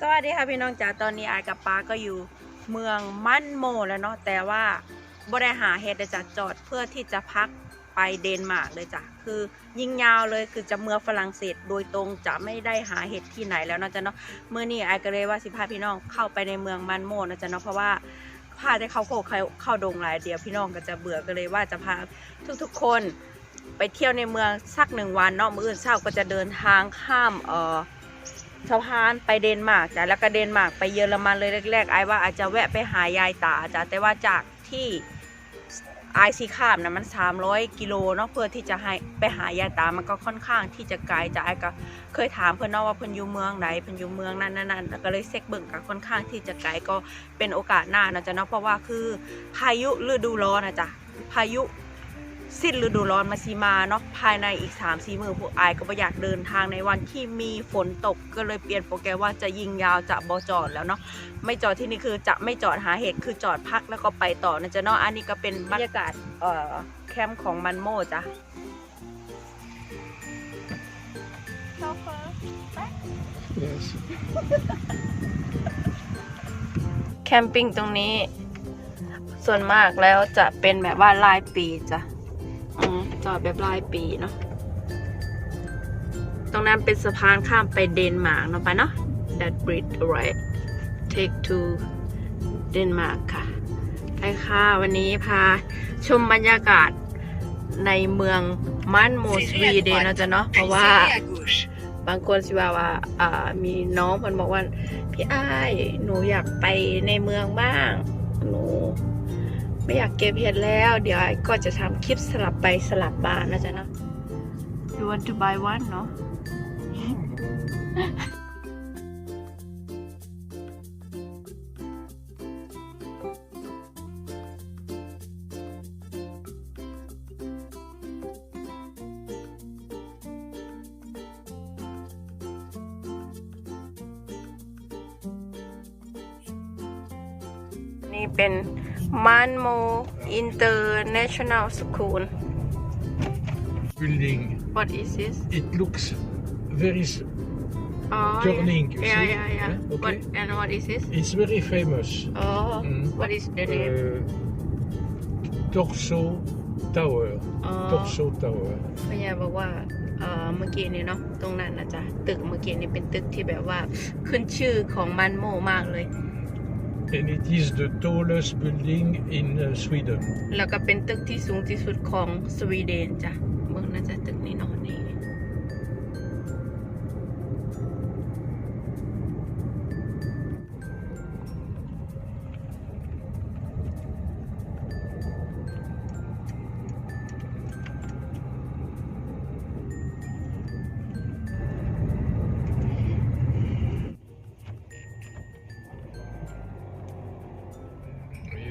สวัสดีค่ะพี่น้องจ๋าตอนนี้อายกับป้าก็อยู่เมืองมันโมแล้วเนาะแต่ว่าบ่ได้หาเฮ็ดจะจอดเพื่อที่จะพักไปเดนมาร์กเลยจ้ะคือยิงยาวเลยคือจะเมืองฝรั่งเศสโดยตรงจะไม่ได้หาเห็ดที่ไหนแล้วเนาะจ้ะเนาะเมื่อนี้อายก็เลยว่าสิพาพี่น้องเข้าไปในเมืองมันโมนะจ๊ะเนาะเพราะว่าพาได้เข้าโคกเข้าดงหลายเดียวพี่น้องก็จะเบื่อก็เลยว่าจะพาทุกๆคนไปเที่ยวในเมืองสักหนึ่งวันเนาะมื้ออื่นเช้าก็จะเดินทางข้ามเอ่อ สะพานไปเดนมาร์กจ้ะแล้วก็เดนมาร์กไปเยอรมันเลยแรกๆไอ้ว่าอาจจะแวะไปหายายตาจ้ะแต่ว่าจากที่ไอซีข้ามนะมัน 300 กิโลเนาะเพื่อที่จะให้ไปหายายตา มันก็ค่อนข้างที่จะไกลจ้ะไอ้ก็เคยถามเพื่อนเนาะว่าเพิ่อนอยู่เมืองไหนเพิ่อนอยู่เมืองนั้นนั่นๆแล้วก็เลยเซ็กเบิ่งก็ค่อนข้างที่จะไกลก็เป็นโอกาสหน้านะจ๊ะเนาะเพราะว่าคือพายุฤดูร้อนนะจ๊ะพายุ สิ้นฤดูร้อนมาซีมาเนาะภายในอีก3ามสี่มือพวกอายก็ไม่อยากเดินทางในวันที่มีฝนตกก็เลยเปลี่ยนโปรแกรมว่าจะยิงยาวจะบอจอดแล้วเนาะไม่จอดที่นี่คือจะไม่จอดหาเหตุคือจอดพักแล้วก็ไปต่อนะจ๊ะเนาะอันนี้ก็เป็นบรรยากาศเอ่อแคมป์ของมันโมจ้ะ Yes. แคมปิ้งตรงนี้ ส่วนมากแล้วจะเป็นแบบว่าลายปีจ้ะ อืมจอดแบบลายปีเนาะตรงนั้นเป็นสะพานข้ามไปเดนมาร์กเนาะไปเนาะ that bridge right take to เดนมาร์กค่ะไปค่ะ วันนี้พาชมบรรยากาศในเมืองมันโมสวีเดนเนาะจ้ะเนาะเพราะว่าบางคนสิว่าว่าอ่ามีน้องเพิ่นบอกว่า พี่อ้าย หนูอยากไปในเมืองบ้าง หนู ไม่อยากเก็บเห็ดแล้ว เดี๋ยวอ้ายก็จะทำคลิปสลับไปสลับมานะจ๊ะเนาะ You want to buy one เนาะ นี่เป็น มันโมอินเตอร์เนชั่นแนลสคูล Building. What is this It looks very. s- อ๋อ Turning, you yeah see? yeah yeah Yeah, okay. What and what is this It's very famous. อ๋อ Mm. What is the name Uh, Torso Tower. อ๋อ Torso Tower. พยาบอกว่าเอ่อเมื่อกี้นี่เนาะตรงนั้นนะจ๊ะตึกเมื่อกี้นี่เป็นตึกที่แบบว่าขึ้นชื่อของมันโมมากเลย And it is the tallest building in uh, Sweden. แล้วก็เป็นตึกที่สูงที่สุดของสวีเดนจ้ะเมืองน่าจะตึก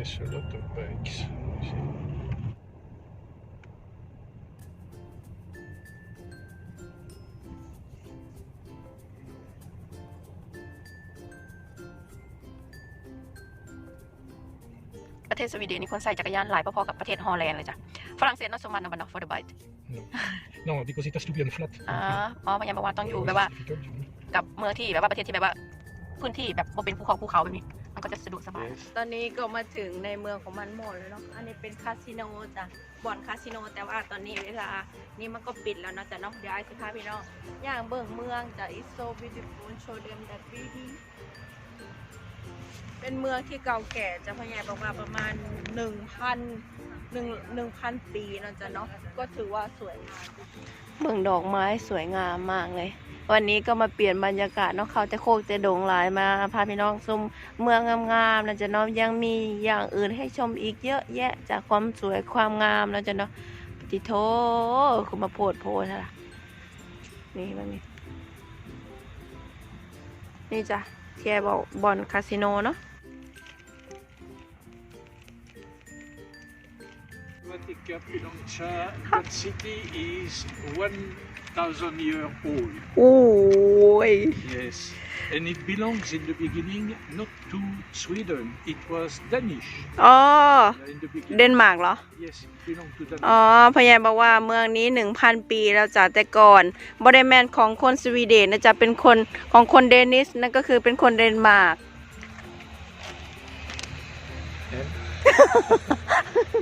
นี้เนอนนี่ Yes, a lot of bikes. you see. Mm. ประเทศสวีเดนนี่คนใส่จักรยานหลายพอๆกับประเทศฮอลแลนด์เลยจ้ะ ฝรั่งเศสเนาะสมมันนะบันเนาะ for the bite No, because it has to be on flat. อ่าอ๋อพยายามบอกว่าต้องอยู่แบบว่า It's difficult, you know. กับเมืองที่แบบว่าประเทศที่แบบว่าพื้นที่แบบบ่เป็นภูเขาภูเขาแบบนี้มัน ก็จะสะดวกสบาย Yes. ตอนนี้ก็มาถึงในเมืองของมันหมดแล้วเนาะ อันนี้เป็นคาสิโนจ้ะ บ่อนคาสิโน แต่ว่าตอนนี้เวลา นี่มันก็ปิดแล้วนะจ๊ะเนาะเดี๋ยวไอ้สิพาพี่น้อง ย่างเบิ่งเมืองจ้ะ it's so beautiful show them that beauty เป็นเมืองที่เก่าแก่จะพยายบอกว่าประมาณหนึ่งพันหนึ่งหนึ่งพันปีเนาะจ๊ะเนาะ ก็ถือว่าสวยงาม เมืองดอกไม้สวยงามมากเลย วันนี้ก็มาเปลี่ยนบรรยากาศเนาะเขาจะโคกจะโด่งหลายมาพาพี่น้องชมเมืองงามๆนะจ๊ะเนาะยังมีอย่างอื่นให้ชมอีกเยอะแยะจากความสวยความงามนะจ๊ะเนาะปฏิโทคุณมาโพดโพธล่ะนี่มันนี่นี่จ้ะเทียบอกบอลคาสิโนเนาะ Vatican, Pilancia, that city is one thousand year old. โอ้ย Yes. And it belongs in the beginning not to Sweden. It was Danish. อ๋อ Uh, In the beginning. เดนมาร์กเหรอ Yes, it belonged to Denmark. อ๋อพยานบอกว่าเมืองนี้หนึ่งพันปีแล้วจ้ะแต่ก่อนบริแมนของคนสวีเดนนะจ๊ะเป็นคนของคนเดนิสนั่นก็คือเป็นคนเดนมาร์ก And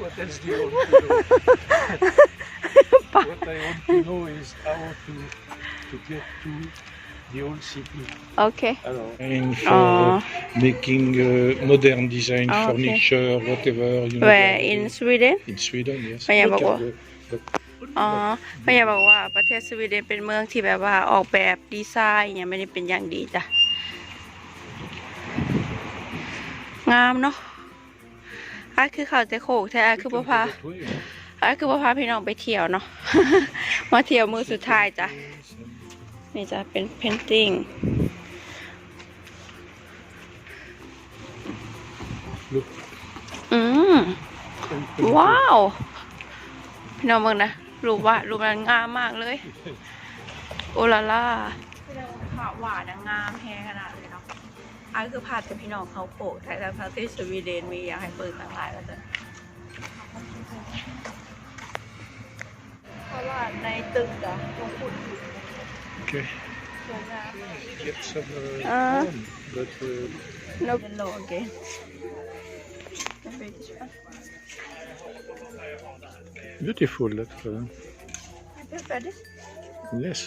what else do you want to know? what I want to know is how to to get to the old city. โอเค And for making uh, modern design Ah, okay. furniture, whatever. You where in Sweden in Sweden, yes. Vaya, Look at Bago. the- the- อ๋อพยานบอกว่าประเทศสวีเดนเป็นเมืองที่แบบว่าออกแบบดีไซน์เนี่ยไม่ได้เป็นอย่างดีจ้ะ งามเนาะ อะคือเขาจะโขกแท้อะคือ you บ่ can พา go that way, huh? อะคือบ่พาพี่น้องไปเที่ยวเนาะ มาเที่ยวมือสุดท้ายจ้ะ นี่จะเป็นเพนติ n ง Look. อืมว้าว พี่น้องเบิ่งนะรูปวาดรูปนั้นงามมากเลย โอลาล่าผ่าหวานงามแฮขนาด เลยเนาะอันคือผ่าแต่พี่น้องเขาโปะไทยทางที่สวีเดนมีอยากให้เปิดต่างหลายแล้วจ้ะเพราะว่าในตึกอะต้องขุด Okay. สวยงาม Get some uh, Ah. corn, but uh, no yellow again Maybe this one. beautiful. That uh, I prefer this. yes,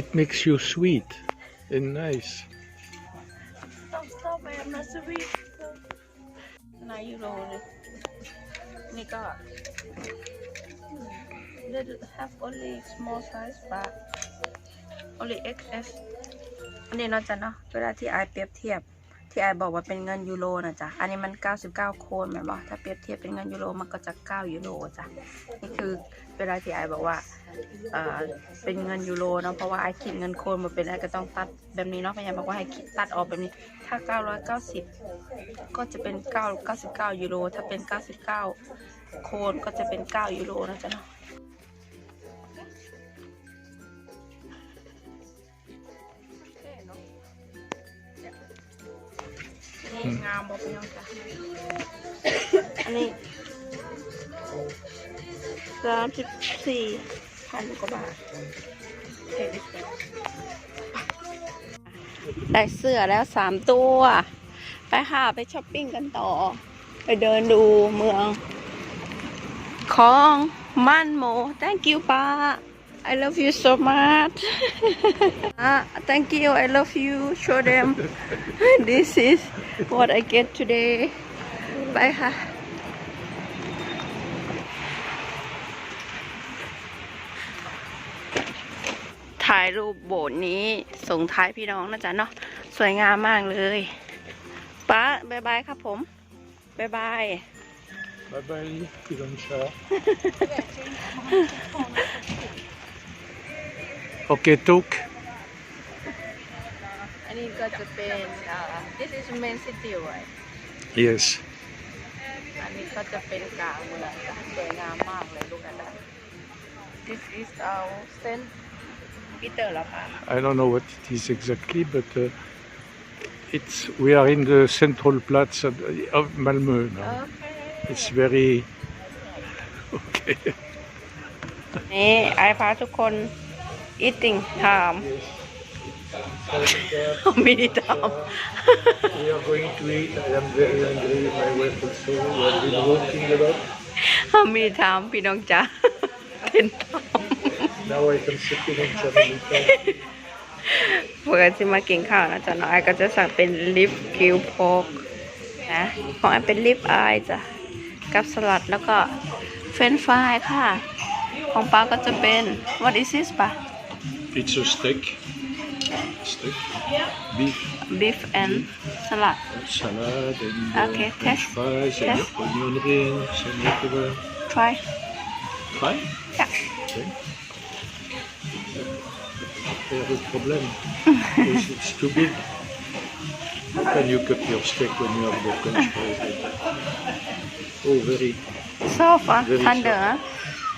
it makes you sweet and nice. ำลังสวีทนายยูโรเลยนี่ก็ they have only small size but only XS อันนี้เนาะจ๊ะเนาะเวลาที่ไอเปรียบเทียบ ที่ไอบอกว่าเป็นเงินยูโรนะจ๊ะ อันนี้มัน 99 โคนแม่นบอกถ้าเปรียบเทียบเป็นเงินยูโรมันก็จะ 9 ยูโรจ้ะ นี่คือเวลาที่ไอบอกว่าเอ่อเป็นเงินยูโรเนาะ เพราะว่าไอคิดเงินโคนมาเป็นไอก็ต้องตัดแบบนี้เนาะพยายามบอกว่าให้คิดตัดออกแบบนี้ ถ้า 990 ก็จะเป็น 9 99 ยูโร ถ้าเป็น 99 โคนก็จะเป็น 9 ยูโรนะจ๊ะเนาะ งามบอกพี่น้องจ้ะอันนี้สามสิบสี่พันกว่าบาทได้เสื้อแล้วสามตัว ไปค่ะไปช้อปปิ้งกันต่อ ไปเดินดูเมือง ของมันโม thank you ป้า I love you so much อะ thank you I love you show them this is what I get today ไปค่ะ ถ่ายรูปโบสถ์นี้ส่งท้ายพี่น้องนะจ๊ะเนาะสวยงามมากเลยป้าบายบายครับผมบายบาย Bye bye, Pilancha. okay, talk. อันนี้ก็จะเป็นอ่า this is main city right Yes. อันนี้ก็จะเป็นกลางเมืองจ้ะสวยงามมากเลยลูกอันนั้น this is our Saint Peter เหรอคะ I don't know what it is exactly, but uh, it's we are in the central Platz of, of Malmö now. โอเค It's very okay. นี่ไอพาทุกคน eating time ไม่ได้ท we are going to eat. I am very hungry. My wife also. We have been walking a lot. ำไม่ได้ทำพี่น้องจ๋าเป็นท Now I can sit in family time. ำเพื่อที่มากินข้าวนะจ๊ะน้องไอก็จะสั่งเป็นลิฟกิวโพกนะของไอเป็นลิฟไอจ้ะกับสลัดแล้วก็เฟรนช์ฟรายค่ะ ของป้าก็จะเป็น what is this ป่ะ pizza steak, steak, beef, beef and salad. Salad and uh, okay, uh, test. fries test. and onion rings and whatever. Try. Try? Yeah. Okay. There is problem. it's, too big. How can you cut your steak when you have the French fries? oh, very. Soft, very thunder. Huh?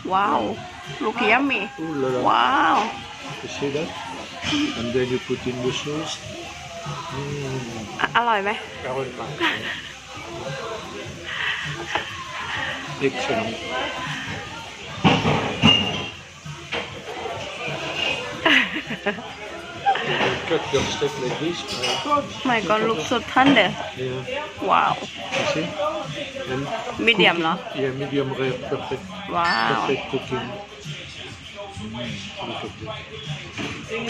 Wow. Look yummy. Ooh, la, la. Wow. You see that? And then you put in the sauce. Mm. อะอร่อยไหม Excellent. You cut your steak like this. My God. my god look so tender Yeah. wow You see? And medium cooking- เหรอ Yeah, medium rare, perfect, wow perfect cooking.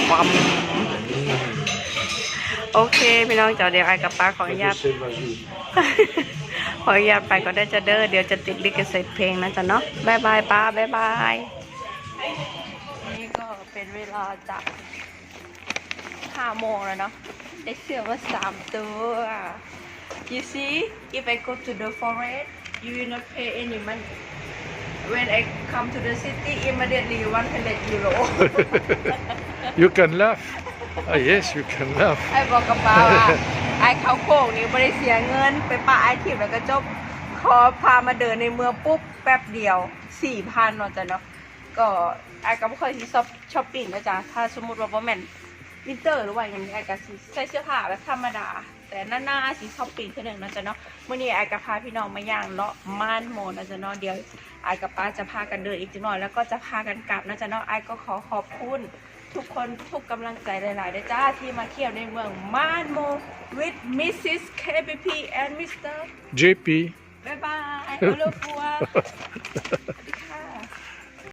ความ Mm. โอเค พี่น้องเดี๋ยวเดี๋ยวไอ้กับป้าขออนุ Like ญาต the same as you. ขออนุญาตไปก็ได้จะเด้อเดี๋ยวจะติดลิขสิทธิ์เพลงนะจ๊ะเนาะบายบายป้าบายบายนี่ก็เป็นเวลาจากห้าโมงแล้วเนาะได้เสื้อมาสามตัว you see if I go to the forest you will not pay any money when I come to the city immediately 100 euro You can laugh. Ah, yes, you can laugh. ไอ้บอกกับป้าว่าไอ้เขาโค้งนี่ไม่ได้เสียเงิน ไปป้าไอ้ทิพย์แล้วก็จบขอพามาเดินในเมืองปุ๊บแป๊บเดียวสี่พันเนาะจ้ะเนาะก็ไอ้ก็ไม่ค่อยที่ชอบช้อปปิ้งนะจ๊ะถ้าสมมติว่าบ่แม่นวินเตอร์หรือว่าอย่างนี้ไอ้ก็สิใส่เสื้อผ้าแบบธรรมดา แต่หน้าๆสิช้อปปิ้งเท่านึงนะจ๊ะเนาะมื่อนี้ไอ้ก็พาพี่น้องมาย่างเลาะม่านโมนะจ๊ะเนาะเดี๋ยวไอ้กับป้าจะพากันเดินอีกจังหน่อยแล้วก็จะพากันกลับนะจ๊ะเนาะไอ้ก็ขอขอบคุณทุกคนทุกกำลังใจหลายๆนะจ้าที่มาเที่ยวในเมืองม่านโม with Mrs. KBP and Mr. JP. บ๊ายบายฮัลโหลปัวสวัสดีค่ะ